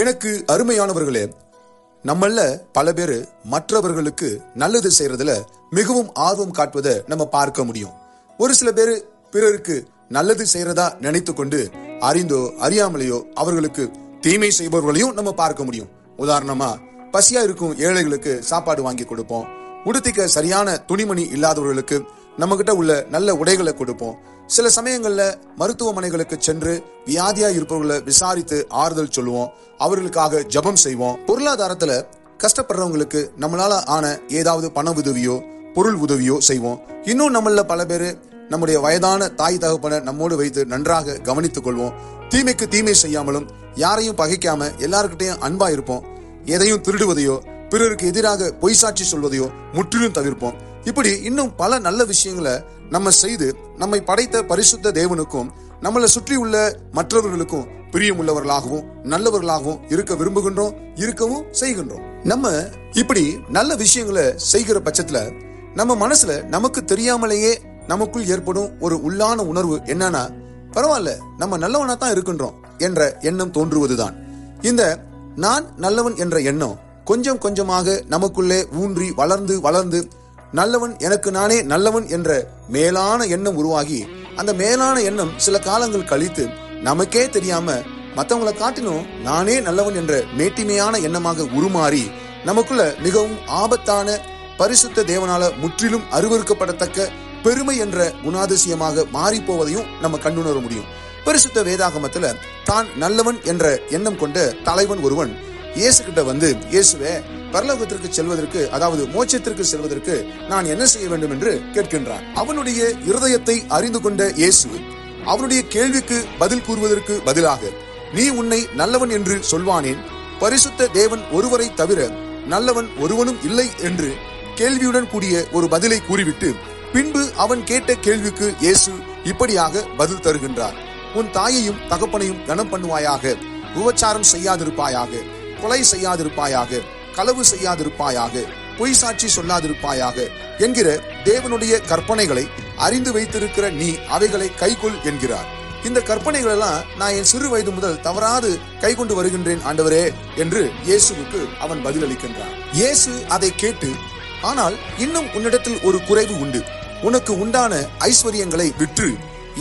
எனக்கு அருமையானவர்களே நம்மள பல பேர் மற்றவர்களுக்கு நல்லது செய்யறதுல மிகவும் ஆர்வம் காட்டுவதை நம்ம பார்க்க முடியும். ஒரு சில பேர் பிறருக்கு நல்லது செய்யறதா நினைத்து கொண்டு அறிந்தோ அறியாமலேயோ அவர்களுக்கு தீமை செய்பவர்களையும் நம்ம பார்க்க முடியும். உதாரணமா பசியா இருக்கும் ஏழைகளுக்கு சாப்பாடு வாங்கி கொடுப்போம். உடுத்திக்க சரியான துணிமணி இல்லாதவர்களுக்கு நம்மகிட்ட உள்ள நல்ல உடைகளை கொடுப்போம். சில சமயங்களில் மருத்துவமனைகளுக்கு சென்று வியாதியா இருப்பவர்களை விசாரித்து ஆறுதல் சொல்லுவோம். அவர்களுக்காக ஜெபம் செய்வோம். பொருளாதாரத்துல கஷ்டப்படுறவங்களுக்கு நம்மளால ஆன ஏதாவது பண உதவியோ பொருள் உதவியோ செய்வோம். இன்னும் நம்மள பல பேர் நம்முடைய வயதான தாய் தகப்பனை நம்மோடு வைத்து நன்றாக கவனித்துக் கொள்வோம். தீமைக்கு தீமை செய்யாமலும் யாரையும் பகைக்காம எல்லாருக்கிட்டையும் அன்பா இருப்போம். எதையும் திருடுவதையோ பிறருக்கு எதிராக பொய் சாட்சி சொல்வதையோ முற்றிலும் தவிர்ப்போம். இப்படி இன்னும் பல நல்ல விஷயங்களை நம்ம செய்து நம்மை படைத்த பரிசுத்த தேவனுக்கும் நம்மளை சுற்றி உள்ள மற்றவர்களுக்கும் பிரியமுள்ளவர்களாகவும் நல்லவர்களாகவும் இருக்க விரும்புகின்றோம் இருக்கவும் செய்கின்றோம். நம்ம இப்படி நல்ல விஷயங்களை செய்கிற பட்சத்துல நம்ம மனசுல நமக்கு தெரியாமலேயே நமக்குள் ஏற்படும் ஒரு உள்ளான உணர்வு என்னன்னா பரவாயில்ல நம்ம நல்லவனா தான் இருக்கின்றோம் என்ற எண்ணம் தோன்றுவதுதான். இந்த நான் நல்லவன் என்ற எண்ணம் கொஞ்சம் கொஞ்சமாக நமக்குள்ளே ஊன்றி வளர்ந்து வளர்ந்து நல்லவன் எனக்கு நானே நல்லவன் என்ற மேலான எண்ணம் உருவாகி அந்த மேலான எண்ணம் சில காலங்கள் கழித்து நமக்கே தெரியாம மற்றவங்களை காட்டிலும் நானே நல்லவன் என்ற மேட்டிமையான எண்ணமாக உருமாறி நமக்குள்ள மிகவும் ஆபத்தான பரிசுத்த தேவனால முற்றிலும் அருவறுக்கப்படத்தக்க பெருமை என்ற குணாதிசயமாக மாறி போவதையும் நம்ம கண்டுணர முடியும். பரிசுத்த வேதாகமத்துல தான் நல்லவன் என்ற எண்ணம் கொண்ட தலைவன் ஒருவன் இயேசு கிட்ட வந்து இயேசுவே பரலோகத்திற்கு செல்வதற்கு அதாவது மோட்சத்திற்கு செல்வதற்கு நான் என்ன செய்ய வேண்டும் என்று கேட்கின்றான் அவனுடைய இருதயத்தை அறிந்து கொண்ட இயேசு அவனுடைய கேள்விக்கு பதில் கூறுவதற்கு பதிலாக நீ உன்னை நல்லவன் என்று சொல்வானேன்? பரிசுத்த தேவன் ஒருவரை தவிர நல்லவன் ஒருவனும் இல்லை என்று கேள்வியுடன் கூடிய ஒரு பதிலை கூறிவிட்டு பின்பு அவன் கேட்ட கேள்விக்கு இயேசு இப்படியாக பதில் தருகின்றார். உன் தாயையும் தகப்பனையும் கனம் பண்ணுவாயாக விபச்சாரம் செய்யாதிருப்பாயாக கொலை செய்யாதிருப்பாயாக களவு செய்யாதிருப்பாயாக பொய் சாட்சி சொல்லாதிருப்பாயாக என்கிற தேவனுடைய கற்பனைகளை அறிந்து வைத்திருக்கிற நீ அவைகளை கைகொள் என்கிறார். இந்த கற்பனைகள் எல்லாம் நான் என் சிறு வயது முதல் தவறாது கை கொண்டு வருகின்றேன் ஆண்டவரே என்று இயேசுவுக்கு அவன் பதிலளிக்கின்றான். இயேசு அதை கேட்டு ஆனால் இன்னும் உன்னிடத்தில் ஒரு குறைவு உண்டு. உனக்கு உண்டான ஐஸ்வர்யங்களை விற்று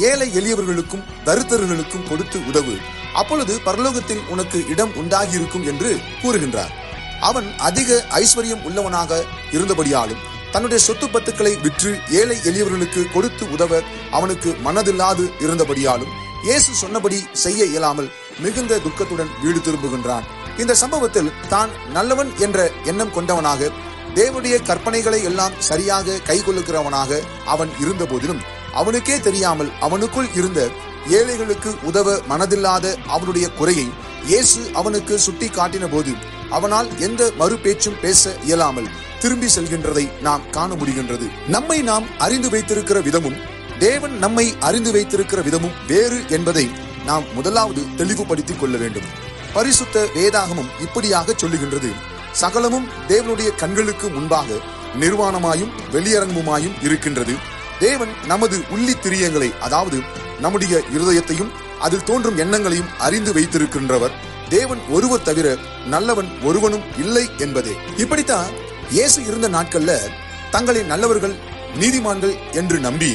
ஏழை எளியவர்களுக்கும் தருத்தர்களுக்கும் கொடுத்து உதவு. அப்பொழுது பரலோகத்தில் உனக்கு இடம் உண்டாகியிருக்கும் என்று கூறுகின்றார். அவன் அதிக ஐஸ்வர்யம் உள்ளவனாக இருந்தபடியாலும் தன்னுடைய சொத்து பத்துக்களை விற்று ஏழை எளியவர்களுக்கு கொடுத்து உதவ அவனுக்கு மனதில்லாது இருந்தபடியாலும் இயேசு சொன்னபடி செய்ய இயலாமல் மிகுந்த துக்கத்துடன் வீடு திரும்புகின்றான். இந்த சம்பவத்தில் தான் நல்லவன் என்ற எண்ணம் கொண்டவனாக தேவனுடைய கற்பனைகளை எல்லாம் சரியாக கைகொள்ளுகிறவனாக அவன் இருந்த போதிலும் அவனுக்கே தெரியாமல் அவனுக்குள் இருந்த ஏழைகளுக்கு உதவ மனதில்லாத அவனுடைய குறையை இயேசு அவனுக்கு சுட்டி காட்டின போது அவனால் எந்த மறு பேச்சும் பேச இயலாமல் திரும்பி செல்கின்றதை நாம் காண முடிகின்றது. நம்மை நாம் அறிந்து வைத்திருக்கிற விதமும் தேவன் நம்மை அறிந்து வைத்திருக்கிற விதமும் வேறு என்பதை நாம் முதலாவது தெளிவுபடுத்திக் கொள்ள வேண்டும். பரிசுத்த வேதாகமும் இப்படியாக சொல்லுகின்றது. சகலமும் தேவனுடைய கண்களுக்கு முன்பாக நிர்வாணமாயும் வெளியரங்குமாயும் இருக்கின்றது. தேவன் நமது உள்ளி திரியங்களை அதாவது நம்முடைய இருதயத்தையும் அதில் தோன்றும் எண்ணங்களையும் அறிந்து வைத்திருக்கின்றவர். தேவன் ஒருவர் தவிர நல்லவன் ஒருவனும் இல்லை என்பதே. இப்படித்தான் இயேசு இருந்த நாட்கள்ல தங்களை நல்லவர்கள் நீதிமான்கள் என்று நம்பி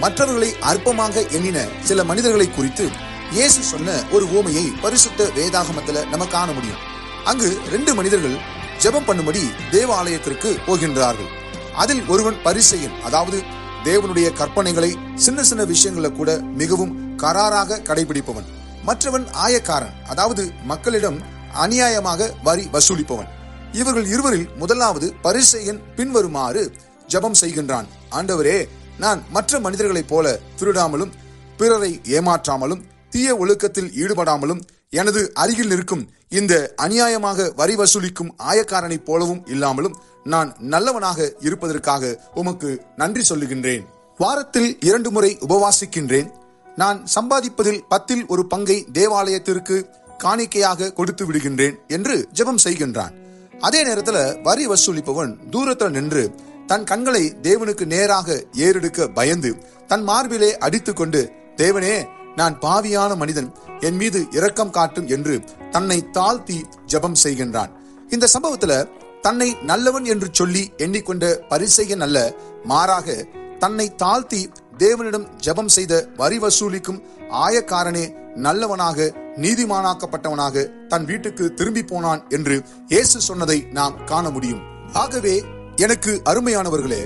மற்றவர்களை அற்பமாக எண்ணின சில மனிதர்களை குறித்து இயேசு சொன்ன ஒரு ஓமையை பரிசுத்த வேதாகமத்துல நம்ம காண முடியும். அங்கு ரெண்டு மனிதர்கள் ஜெபம் பண்ணும்படி தேவாலயத்திற்கு போகின்றார்கள். அதில் ஒருவன் பரிசெயன் அதாவது தேவனுடைய கற்பனைகளை சின்ன சின்ன விஷயங்களை கூட மிகவும் கராராக கடைபிடிப்பவன். மற்றவன் ஆயக்காரன் அதாவது மக்களிடம் அநியாயமாக வரி வசூலிப்பவன். இவர்கள் இருவரில் முதலாவது பரிசெயன் பின்வருமாறு ஜெபம் செய்கின்றான். ஆண்டவரே நான் மற்ற மனிதர்களைப் போல திருடாமலும் பிறரை ஏமாற்றாமலும் தீய ஒழுக்கத்தில் ஈடுபடாமலும் எனது அருகில் இருக்கும் இந்த அநியாயமாக வரி வசூலிக்கும் ஆயக்காரனைப் போலவும் இல்லாமலும் நான் நல்லவனாக இருப்பதற்காக உமக்கு நன்றி சொல்லுகின்றேன். வாரத்தில் இரண்டு முறை உபவாசிக்கின்றேன். நான் சம்பாதிப்பதில் பத்தில் ஒரு பங்கை தேவாலயத்திற்கு காணிக்கையாக கொடுத்து விடுகின்றேன் என்று ஜெபம் செய்கின்றான். அதே நேரத்துல வரி வசூலிப்பவன் தூரத்தில் நின்று தன் கண்களை தேவனுக்கு நேராக ஏறெடுக்க பயந்து தன் மார்பிலே அடித்துக்கொண்டு தேவனே நான் பாவியான மனிதன் என் மீது இரக்கம் காட்டும் என்று தன்னை தாழ்த்தி ஜெபம் செய்கின்றான். இந்த சம்பவத்துல தன்னை நல்லவன் என்று சொல்லி எண்ணிக்கொண்ட பரிசெய்யன் அல்ல மாறாக தன்னை தாழ்த்தி தேவனிடம் ஜெபம் செய்த வரி வசூலிக்கும் ஆயக்காரனே நல்லவனாக நீதிமானாக்கப்பட்டவனாக தன் வீட்டுக்கு திரும்பி போனான் என்று இயேசு சொன்னதை நாம் காண முடியும். ஆகவே எனக்கு அருமையானவர்களே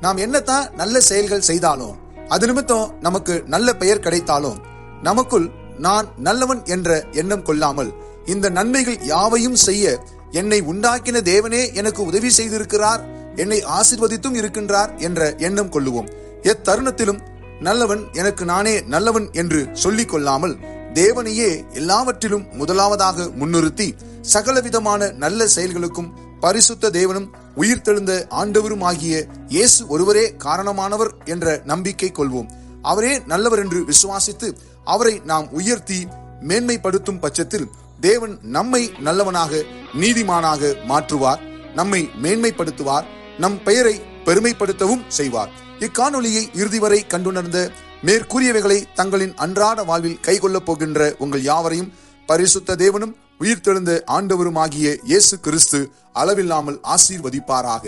நாம் என்னத்தான் நல்ல செயல்கள் செய்தாலும் அது நிமித்தம் நமக்கு நல்ல பெயர் கிடைத்தாலும் நமக்குள் நான் நல்லவன் என்ற எண்ணம் கொள்ளாமல் இந்த நன்மைகள் யாவையும் செய்ய என்னை உண்டாக்கின தேவனே எனக்கு உதவி செய்திருக்கிறார் என்னை ஆசிர்வதித்தும் இருக்கின்றார் என்ற எண்ணம் கொள்ளுவோம். எத்தருணத்திலும் நல்லவன் எனக்கு நானே நல்லவன் என்று சொல்லிக் கொள்ளாமல் தேவனையே எல்லாவற்றிலும் முதலாவதாக முன்னிறுத்தி சகலவிதமான நல்ல செயல்களுக்கும் பரிசுத்த தேவனும் உயிர்த்தெழுந்த ஆண்டவரும் ஆகிய இயேசு ஒருவரே காரணமானவர் என்ற நம்பிக்கை கொள்வோம். அவரே நல்லவர் என்று விசுவாசித்து அவரை நாம் உயர்த்தி மேன்மைப்படுத்தும் பட்சத்தில் தேவன் நம்மை நல்லவனாக நீதிமானாக மாற்றுவார். நம்மை மேன்மைப்படுத்துவார். நம் பெயரை பெருமைப்படுத்தவும் செய்வார். இக்காணொலியை இறுதி வரை கண்டுணர்ந்த மேற்கூறியவைகளை தங்களின் அன்றாட வாழ்வில் கைகொள்ளப் போகின்ற உங்கள் யாவரையும் பரிசுத்த தேவனும் உயிர்த்தெழுந்த ஆண்டவருமாகிய இயேசு கிறிஸ்து அளவில்லாமல் ஆசீர்வதிப்பாராக.